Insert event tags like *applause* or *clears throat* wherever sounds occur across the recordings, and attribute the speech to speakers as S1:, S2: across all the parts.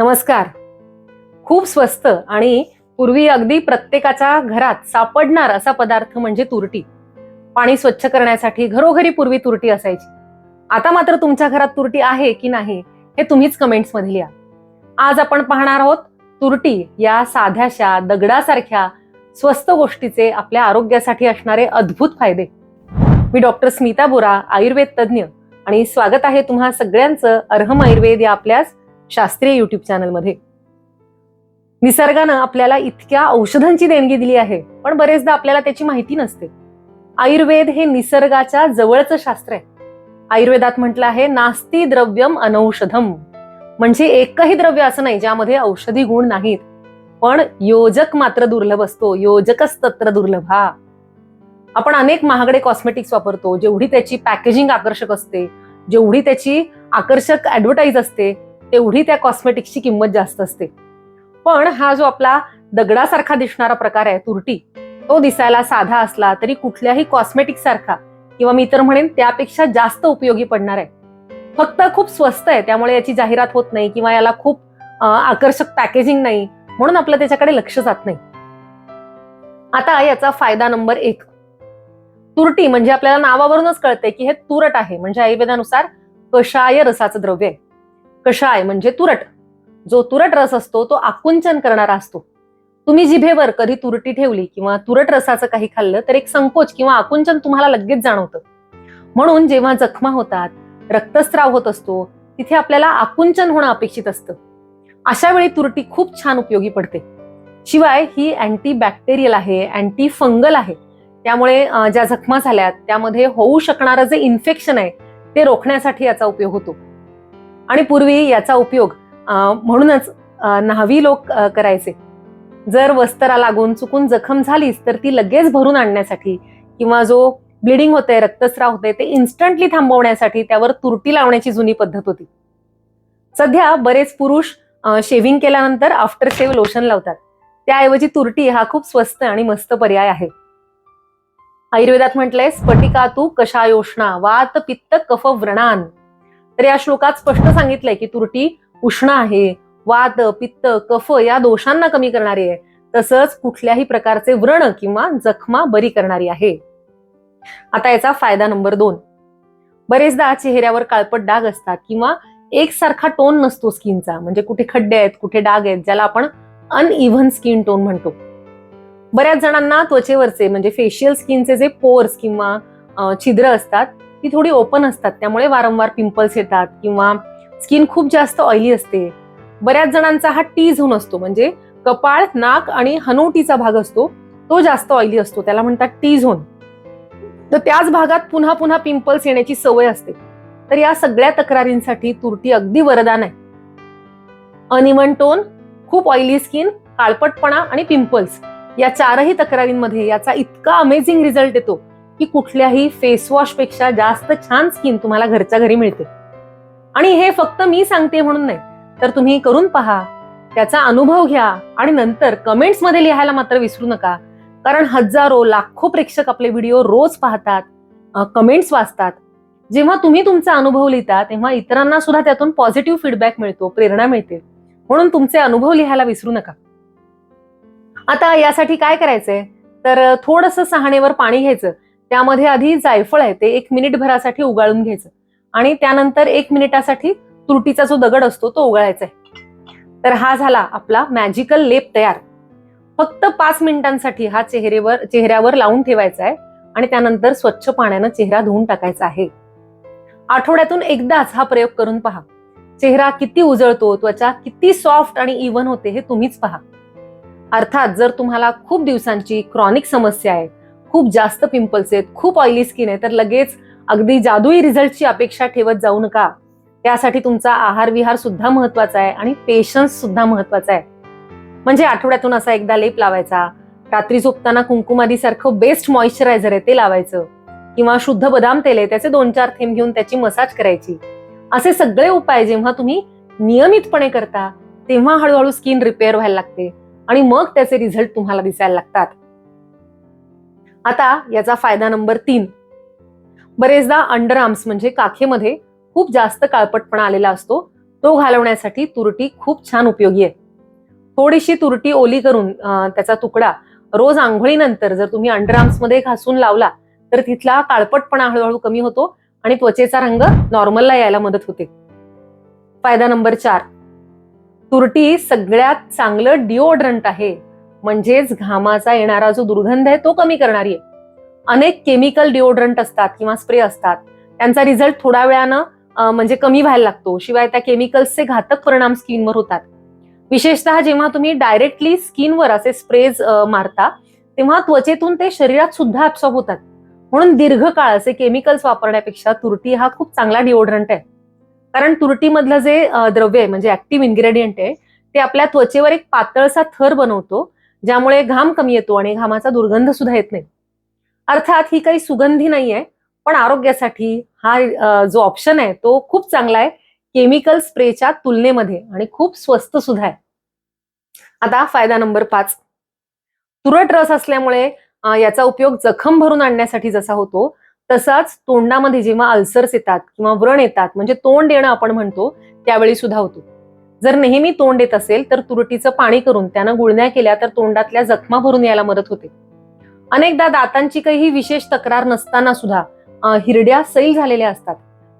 S1: नमस्कार. खूप स्वस्त आणि पूर्वी अगदी प्रत्येकाच्या घरात सापडणार असा पदार्थ म्हणजे तुरटी. पाणी स्वच्छ करण्यासाठी घरोघरी पूर्वी तुरटी असायची. आता मात्र तुमच्या घरात तुरटी आहे की नाही हे तुम्हीच कमेंट्समध्ये लिहा. आज आपण पाहणार आहोत तुरटी या साध्याशा दगडासारख्या स्वस्त गोष्टीचे आपल्या आरोग्यासाठी असणारे अद्भुत फायदे. मी डॉक्टर स्मिता बोरा आयुर्वेद तज्ज्ञ आणि स्वागत आहे तुम्हा सगळ्यांचं अर्हम आयुर्वेद या आपल्याच शास्त्रीय युट्यूब चॅनलमध्ये निसर्गानं आपल्याला इतक्या औषधांची देणगी दिली आहे पण बरेचदा आपल्याला त्याची माहिती नसते. आयुर्वेद हे निसर्गाच्या जवळचं शास्त्र आहे. आयुर्वेदात म्हटलं आहे नास्ती द्रव्यम अनौषधम. म्हणजे एकही द्रव्य असं नाही ज्यामध्ये औषधी गुण नाहीत. पण योजक मात्र दुर्लभ असतो योजकच तत्र दुर्लभा. आपण अनेक महागडे कॉस्मेटिक्स वापरतो जेवढी त्याची पॅकेजिंग आकर्षक असते जेवढी त्याची आकर्षक ऍडव्हर्टाईज असते तेवढी त्या कॉस्मेटिक्सची किंमत जास्त असते. पण हा जो आपला दगडासारखा दिसणारा प्रकार आहे तुरटी तो दिसायला साधा असला तरी कुठल्याही कॉस्मेटिक सारखा किंवा मी तर म्हणेन त्यापेक्षा जास्त उपयोगी पडणार आहे. फक्त खूप स्वस्त आहे त्यामुळे याची जाहिरात होत नाही किंवा याला खूप आकर्षक पॅकेजिंग नाही म्हणून आपलं त्याच्याकडे लक्ष जात नाही. आता याचा फायदा नंबर एक. तुरटी म्हणजे आपल्याला नावावरूनच कळते की हे तुरट आहे म्हणजे आयुर्वेदानुसार कषाय रसाचं द्रव्य आहे. कषाय म्हणजे तुरट. जो तुरट रस असतो तो आकुंचन करणारा असतो. तुम्ही जिभेवर कधी तुरटी ठेवली किंवा तुरट रसाचं काही खाल्लं तर एक संकोच किंवा आकुंचन तुम्हाला लगेच जाणवतं. म्हणून जेव्हा जखमा होतात रक्तस्राव होत असतो तिथे आपल्याला आकुंचन होणं अपेक्षित असतं. अशा वेळी तुरटी खूप छान उपयोगी पडते. शिवाय ही अँटी बॅक्टेरियल आहे अँटी फंगल आहे. त्यामुळे ज्या जखमा झाल्यात त्यामध्ये होऊ शकणारं जे इन्फेक्शन आहे ते रोखण्यासाठी याचा उपयोग होतो. आणि पूर्वी याचा उपयोग म्हणूनच न्हावी लोक करायचे. जर वस्त्रा लागून चुकून जखम झालीच तर ती लगेच भरून आणण्यासाठी किंवा जो ब्लिडिंग होते रक्तस्राव होते ते इन्स्टंटली थांबवण्यासाठी त्यावर तुरटी लावण्याची जुनी पद्धत होती. सध्या बरेच पुरुष शेव्हिंग केल्यानंतर आफ्टर शेव लोशन लावतात. त्याऐवजी तुरटी हा खूप स्वस्त आणि मस्त पर्याय आहे. आयुर्वेदात म्हटलंय स्फटिका तू कषायोष्णा वात पित्त कफ व्रणान. तर या श्लोकात स्पष्ट सांगितलंय की तुरटी उष्ण आहे वात पित्त कफ या दोषांना कमी करणारी आहे. तसंच कुठल्याही प्रकारचे व्रण किंवा जखमा बरी करणारी आहे. आता याचा फायदा नंबर दोन. बरेचदा चेहऱ्यावर काळपट डाग असतात किंवा एकसारखा टोन नसतो स्किनचा. म्हणजे कुठे खड्डे आहेत कुठे डाग आहेत ज्याला आपण अनइव्हन स्किन टोन म्हणतो. बऱ्याच जणांना त्वचेवरचे म्हणजे फेशियल स्किनचे जे पोर्स किंवा छिद्र असतात ती थोडी ओपन असतात. त्यामुळे वारंवार पिंपल्स येतात किंवा स्किन खूप जास्त ऑइली असते. बऱ्याच जणांचा हा टी झोन असतो. म्हणजे कपाळ नाक आणि हनोटीचा भाग असतो तो जास्त ऑइली असतो. त्याला म्हणतात टी झोन तर त्याच भागात पुन्हा पुन्हा पिंपल्स येण्याची सवय असते. तर या सगळ्या तक्रारींसाठी तुरटी अगदी वरदान आहे. अनिमन टोन खूप ऑइली स्किन काळपटपणा आणि पिंपल्स या चारही तक्रारींमध्ये याचा इतका अमेझिंग रिझल्ट येतो. की कुठल्याही फेस वॉशपेक्षा जास्त छान स्किन तुम्हाला घरच्या घरी मिळते. आणि हे फक्त मी सांगते म्हणून नाही तर तुम्ही करून पहा. त्याचा अनुभव घ्या आणि नंतर कमेंट्समध्ये लिहायला मात्र विसरू नका. कारण हजारो लाखो प्रेक्षक आपले व्हिडिओ रोज पाहतात कमेंट्स वाचतात. जेव्हा तुम्ही तुमचा अनुभव लिहिता तेव्हा इतरांना सुद्धा त्यातून पॉझिटिव्ह फीडबॅक मिळतो प्रेरणा मिळते. म्हणून तुमचे अनुभव लिहायला विसरू नका. आता यासाठी काय करायचंय? तर थोडस सहाणेवर पाणी घ्यायचं. त्यामध्ये आधी जायफळ आहे ते एक मिनिट भरासाठी उगाळून घ्यायचं. आणि त्यानंतर एक मिनिटासाठी तुरटीचा जो दगड असतो तो उगाळायचा आहे. तर हा झाला आपला मॅजिकल लेप तयार. फक्त पाच मिनिटांसाठी हा चेहरेवर चेहऱ्यावर लावून ठेवायचा आहे आणि त्यानंतर स्वच्छ पाण्यानं चेहरा धुवून टाकायचा आहे. आठवड्यातून एकदाच हा प्रयोग करून पहा. चेहरा किती उजळतो त्वचा किती सॉफ्ट आणि इव्हन होते हे तुम्हीच पहा. अर्थात जर तुम्हाला खूप दिवसांची क्रॉनिक समस्या आहे खूप जास्त पिंपल्स आहेत खूप ऑइली स्किन आहे तर लगेच अगदी जादुई रिझल्टची अपेक्षा ठेवत जाऊ नका. त्यासाठी तुमचा आहार विहार सुद्धा महत्त्वाचा आहे आणि पेशन्स सुद्धा महत्त्वाचा आहे. म्हणजे आठवड्यातून असा एकदा लेप लावायचा. रात्री झोपताना कुंकुमादी सारखं बेस्ट मॉइश्चरायझर आहे ते लावायचं. किंवा शुद्ध बदाम तेल आहे त्याचे दोन चार थेंब घेऊन त्याची मसाज करायची. असे सगळे उपाय जेव्हा तुम्ही नियमितपणे करता तेव्हा हळूहळू स्किन रिपेअर व्हायला लागते. आणि मग त्याचे रिझल्ट तुम्हाला दिसायला लागतात. आता याचा फायदा नंबर तीन. बरेचदा अंडर आर्म्स म्हणजे काखेमध्ये खूप जास्त काळपटपणा आलेला असतो. तो घालवण्यासाठी तुरटी खूप छान उपयोगी आहे. थोडीशी तुरटी ओली करून त्याचा तुकडा रोज आंघोळीनंतर जर तुम्ही अंडरमध्ये घासून लावला तर तिथला काळपटपणा हळूहळू कमी होतो आणि त्वचेचा रंग नॉर्मलला यायला मदत होते. फायदा नंबर चार. तुरटी सगळ्यात चांगलं डिओड्रंट आहे. म्हणजेच घामाचा येणारा जो दुर्गंध आहे तो कमी करणारी आहे. अनेक केमिकल डिओड्रंट असतात किंवा स्प्रे असतात. त्यांचा रिझल्ट थोड्या वेळानं म्हणजे कमी व्हायला लागतो. शिवाय त्या केमिकल्सचे घातक परिणाम स्किनवर होतात. विशेषतः जेव्हा तुम्ही डायरेक्टली स्किनवर असे स्प्रेज मारता तेव्हा त्वचेतून ते शरीरात सुद्धा ऍब्सॉर्ब होतात. म्हणून दीर्घकाळ असे केमिकल्स वापरण्यापेक्षा तुरटी हा खूप चांगला डिओड्रंट आहे. कारण तुरटीमधलं जे द्रव्य आहे म्हणजे ऍक्टिव्ह इन्ग्रेडियंट आहे ते आपल्या त्वचेवर एक पातळसा थर बनवतो. ज्यामुळे घाम कमी येतो आणि घामाचा दुर्गंध सुद्धा येत नाही. अर्थात ही काही सुगंधी नाहीये पण आरोग्यासाठी हा जो ऑप्शन आहे तो खूप चांगला आहे. केमिकल स्प्रेच्या तुलनेमध्ये आणि खूप स्वस्त सुद्धा आहे. आता फायदा नंबर पाच. तुरट रस असल्यामुळे याचा उपयोग जखम भरून आणण्यासाठी जसा होतो तसाच तोंडामध्ये जेव्हा अल्सर्स येतात किंवा व्रण येतात म्हणजे तोंड येणं आपण म्हणतो त्यावेळी सुद्धा होतो. जर नेहमी तोंड येत असेल तर तुरटीचं पाणी करून त्यानं गुळण्या केल्या तर तोंडातल्या जखमा भरून यायला मदत होते. अनेकदा दातांची काही विशेष तक्रार नसताना सुद्धा हिरड्या सैल झालेल्या असतात.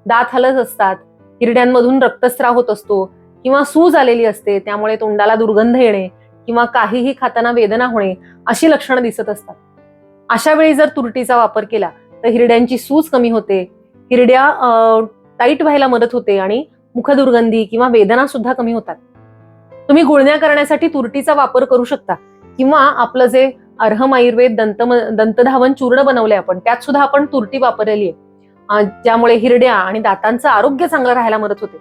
S1: दात हलत असतात हिरड्यांमधून रक्तस्राव होत असतो किंवा सूज आलेली असते त्यामुळे तोंडाला दुर्गंध येणे किंवा काहीही खाताना वेदना होणे अशी लक्षणं दिसत असतात. अशा वेळी जर तुरटीचा वापर केला तर हिरड्यांची सूज कमी होते हिरड्या टाईट व्हायला मदत होते आणि मुखदुर्गंधी किंवा वेदना सुद्धा कमी होतात. तुम्ही गुळण्या करण्यासाठी तुरटीचा वापर करू शकता. किंवा आपलं जे अर्हम आयुर्वेद दंत दंतधावन चूर्ण बनवलंय आपण त्यात सुद्धा आपण तुरटी वापरलेली आहे. ज्यामुळे हिरड्या आणि दातांचं आरोग्य चांगलं राहायला मदत होते.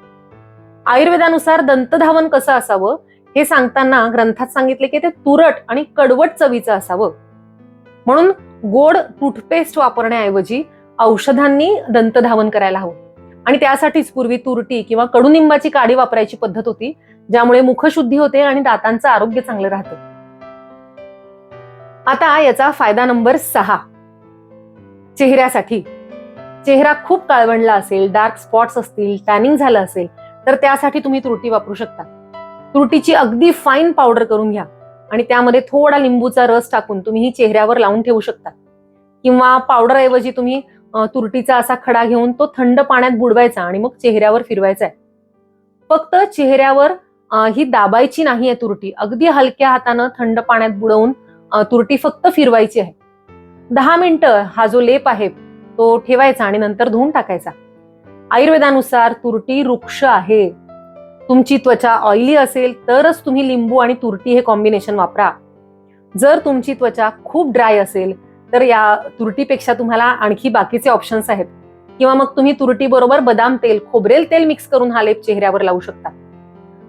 S1: आयुर्वेदानुसार दंतधावन कसं असावं? हे सांगताना ग्रंथात सांगितले की ते तुरट आणि कडवट चवीचं असावं. म्हणून गोड टूथपेस्ट वापरण्याऐवजी औषधांनी दंतधावन करायला हवं. आणि त्यासाठीच पूर्वी तुरटी किंवा कडुनिंबाची काडी वापरायची पद्धत होती ज्यामुळे मुखशुद्धी होते आणि दातांचं आरोग्य चांगलं राहतं. आता याचा फायदा नंबर सहा. चेहऱ्यासाठी. चेहरा खूप काळवंडला असेल डार्क स्पॉट्स असतील टॅनिंग झालं असेल तर त्यासाठी तुम्ही तुरटी वापरू शकता. तुरटीची अगदी फाईन पावडर करून घ्या आणि त्यामध्ये थोडा लिंबूचा रस टाकून तुम्ही ही चेहऱ्यावर लावून ठेवू शकता. किंवा पावडर ऐवजी तुम्ही तुरटीचा असा खडा घेऊन तो थंड पाण्यात बुडवायचा आणि मग चेहऱ्यावर फिरवायचा आहे फक्त चेहऱ्यावर ही दाबायची नाहीये तुरटी. अगदी हलक्या हातानं थंड पाण्यात बुडवून तुरटी फक्त फिरवायची आहे. दहा मिनिटं हा जो लेप आहे तो ठेवायचा आणि नंतर धुवून टाकायचा. आयुर्वेदानुसार तुरटी वृक्ष आहे. तुमची त्वचा ऑइली असेल तरच तुम्ही लिंबू आणि तुरटी हे कॉम्बिनेशन वापरा. जर तुमची त्वचा खूप ड्राय असेल तर या तुरटीपेक्षा तुम्हाला आणखी बाकीचे ऑप्शन्स आहेत. किंवा मग तुम्ही तुरटी बरोबर बदाम तेल खोबरेल तेल मिक्स करून हा लेप चेहऱ्यावर लावू शकता.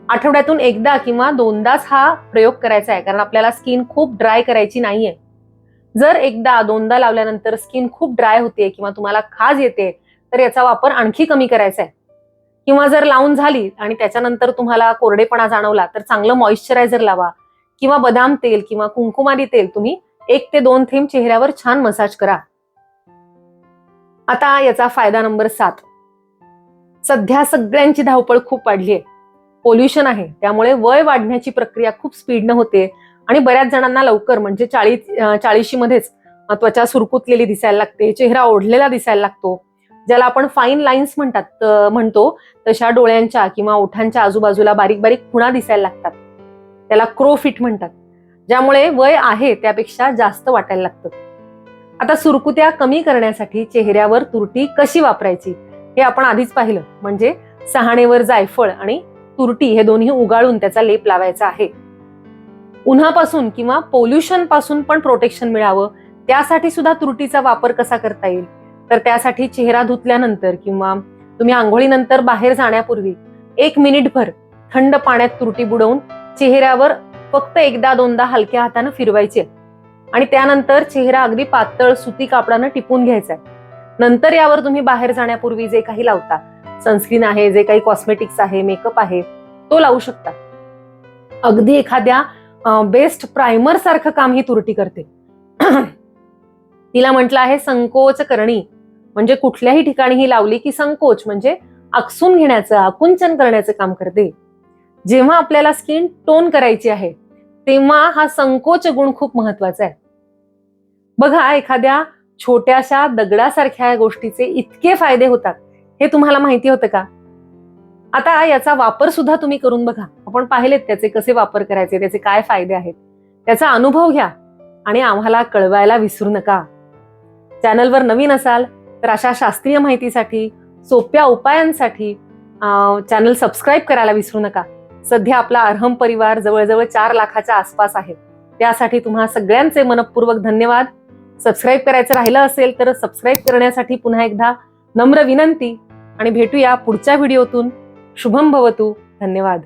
S1: आठवड्यातून एकदा किंवा दोनदाच हा प्रयोग करायचा आहे कारण आपल्याला स्किन खूप ड्राय करायची नाहीये. जर एकदा दोनदा लावल्यानंतर स्किन खूप ड्राय होते किंवा तुम्हाला खाज येते तर याचा वापर आणखी कमी करायचा आहे. किंवा जर लावून झाली आणि त्याच्यानंतर तुम्हाला कोरडेपणा जाणवला तर चांगलं मॉइश्चरायझर लावा. किंवा बदाम तेल किंवा कुंकुमारी तेल तुम्ही एक ते दोन थेंब चेहऱ्यावर छान मसाज करा. आता याचा फायदा नंबर सात. सध्या सगळ्यांची धावपळ खूप वाढली आहे पोल्युशन आहे. त्यामुळे वय वाढण्याची प्रक्रिया खूप स्पीडनं होते आणि बऱ्याच जणांना लवकर म्हणजे चाळीस चाळीशी मध्येच त्वचा सुरकुतलेली दिसायला लागते चेहरा ओढलेला दिसायला लागतो. ज्याला आपण फाईन लाईन्स म्हणतात म्हणतो तशा डोळ्यांच्या किंवा ओठांच्या आजूबाजूला बारीक बारीक खुणा दिसायला लागतात. त्याला क्रो फिट म्हणतात. ज्यामुळे वय आहे त्यापेक्षा जास्त वाटायला लागतं. आता सुरकुत्या कमी करण्यासाठी चेहऱ्यावर तुरटी कशी वापरायची हे आपण आधीच पाहिलं. म्हणजे सहाणेवर जायफळ आणि तुरटी हे दोन्ही उगाळून त्याचा लेप लावायचा आहे. उन्हापासून किंवा पोल्युशनपासून पण प्रोटेक्शन मिळावं त्यासाठी सुद्धा तुरटीचा वापर कसा करता येईल? तर त्यासाठी चेहरा धुतल्यानंतर किंवा तुम्ही आंघोळीनंतर बाहेर जाण्यापूर्वी एक मिनिटभर थंड पाण्यात तुरटी बुडवून चेहऱ्यावर फक्त एकदा दोनदा हलक्या हातानं फिरवायचे. आणि त्यानंतर चेहरा अगदी पातळ सुती कापडानं टिपून घ्यायचा. आहे नंतर यावर तुम्ही बाहेर जाण्यापूर्वी जे काही लावता सनस्क्रीन आहे जे काही कॉस्मेटिक्स आहे मेकअप आहे तो लावू शकता. अगदी एखाद्या बेस्ट प्रायमर सारखं काम ही तुरटी करते. *clears throat* तिला म्हटलं आहे संकोच करणी म्हणजे कुठल्याही ठिकाणी ही लावली की संकोच म्हणजे आकसून घेण्याचं आकुंचन करण्याचं काम करते. जेव्हा आपल्याला स्किन टोन करायची आहे तेव्हा हा संकोच गुण खूप महत्त्वाचा आहे. बघा एखाद्या छोट्याशा दगडासारख्या गोष्टीचे इतके फायदे होतात. हे तुम्हाला माहिती होतं का? आता याचा वापर सुद्धा तुम्ही करून बघा. आपण पाहिलेत त्याचे कसे वापर करायचे त्याचे काय फायदे आहेत. त्याचा अनुभव घ्या आणि आम्हाला कळवायला विसरू नका. चॅनलवर नवीन असाल तर अशा शास्त्रीय माहितीसाठी सोप्या उपायांसाठी चॅनल सबस्क्राईब करायला विसरू नका. सध्या आपला अर्हम परिवार जवळजवळ चार लाखाच्या आसपास आहे. त्यासाठी तुम्हा सगळ्यांचे मनपूर्वक धन्यवाद. सबस्क्राईब करायचं राहिलं असेल तर सबस्क्राईब करण्यासाठी पुन्हा एकदा नम्र विनंती आणि भेटूया पुढच्या व्हिडिओतून. शुभम भवतू. धन्यवाद.